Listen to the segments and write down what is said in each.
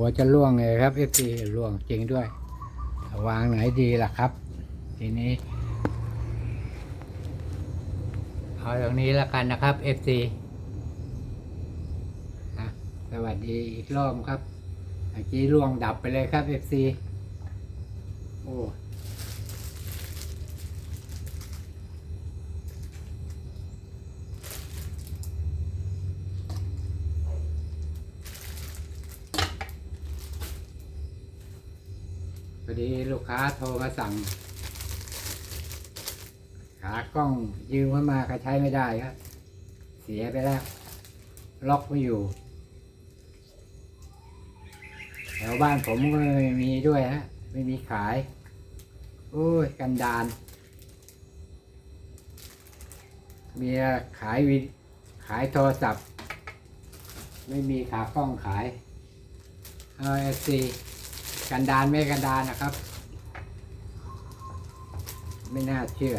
หัวจะล่วงเลยครับเอฟซีล่วงจริงด้วย วางไหนดีล่ะครับ ทีนี้ เอาตรงนี้แล้วกันนะครับเอฟซีสวัสดีอีกรอบครับเมื่อกี้ล่วงดับไปเลยครับเอฟซีโอ้ พอดีลูกค้าโทรมาสั่ง ขากล้องยืมเข้ามาก็ใช้ไม่ได้ครับ เสียไปแล้ว ล็อกไม่อยู่ แถวบ้านผมก็ไม่มีด้วยฮะ ไม่มีขายโอ้ยกันดานมีขายวิขายโทรศัพท์ ไม่มีขากล้องขายเอาเอซี กันดานไม่กันดานนะครับ ไม่น่าเชื่อ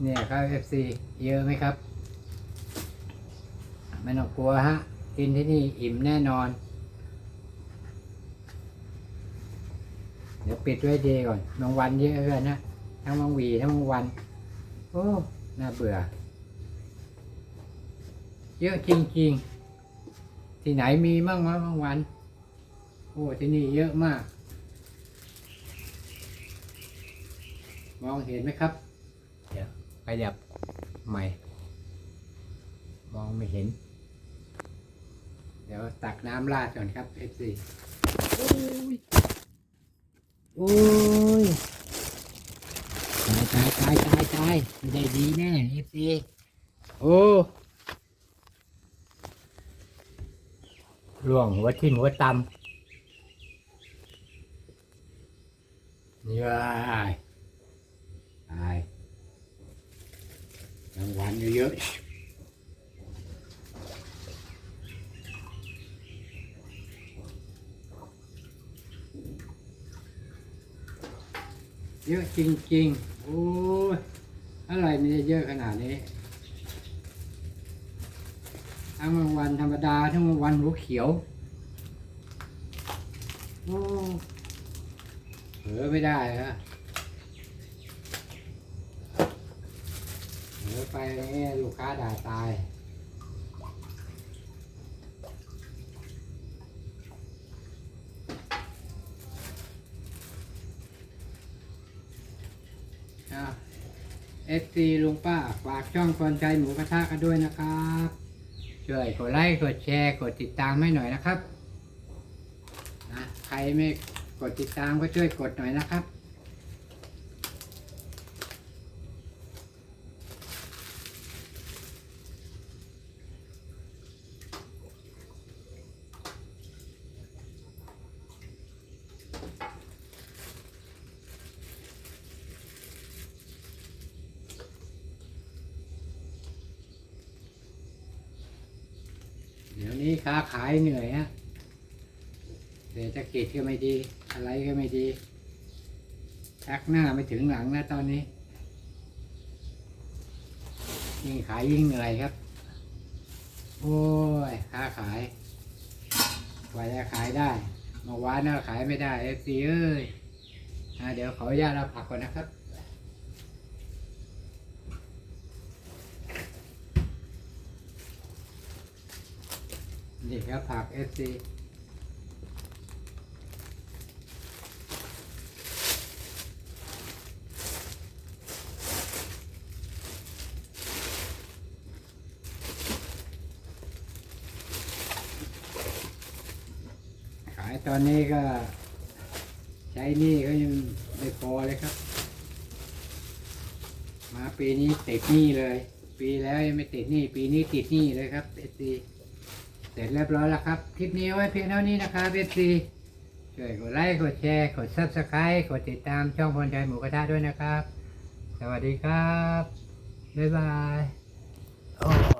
เนี่ยครับ FC เยอะไหมครับไม่ต้องกลัวฮะ กินที่นี่อิ่มแน่นอน เดี๋ยวปิดไว้ดีก่อนบางวันเยอะเกินนะทั้งบางวีทั้งบางวัน โอ้ น่าเบื่อ เยอะจริงๆ ที่ไหนมีมั่งวะบางวัน โอ้ที่นี่เยอะมาก มองเห็นไหมครับ เดี๋ยวขยับใหม่ มองไม่เห็น เดี๋ยวตักน้ำราดก่อนครับ FC โอ้ยโอ้ยตายตายตายตายตายไม่ได้ดีแน่ FC โอ้ ล่วงหัวทิ่มหัวตำนี่ว้ายตายรางวัลเยอะเยอะจริงๆ โอ้ยอะไรมันจะเยอะขนาดนี้ ทั้งบางวันธรรมดา ทั้งบางวันหัวเขียวโอ้เผลอไม่ได้ฮะเผลอไปนี่ลูกค้าด่าตายเอฟซีลุงป้า ฝากช่องคนใจหมูกระทะกันด้วยนะครับ ช่วยกดไลค์กดแชร์กดติดตามให้หน่อยนะครับนะใครไม่กดติดตามก็ช่วยกดหน่อยนะครับ นี้ค้าขายเหนื่อยฮะเศรษฐกิจก็ไม่ดี อะไรก็ไม่ดีชักหน้าไม่ถึงหลังนะตอนนี้ ยิ่งขายยิ่งเหนื่อยครับ โอ้ยค้าขายกว่าจะขายได้มื่อวานน่ะขายไม่ได้เอฟซีเอ้ยเดี๋ยวขออนุญาตเราผักก่อนนะครับ นี่ครับผักเอฟซีขายตอนนี้ก็ ใช้นี่ก็ยังไม่พอเลยครับ มาปีนี้ติดหนี้เลย ปีแล้วยังไม่ติดหนี้ ปีนี้ติดหนี้เลยครับเอฟซี เสร็จเรียบร้อยแล้วครับ คลิปนี้ไว้เพียงเท่านี้นะครับเอฟซีช่วยกดไลค์กดแชร์กด Subscribe กดติดตามช่องพลใจหมูกระทะด้วยนะครับ สวัสดีครับ บ๊ายบายโอ้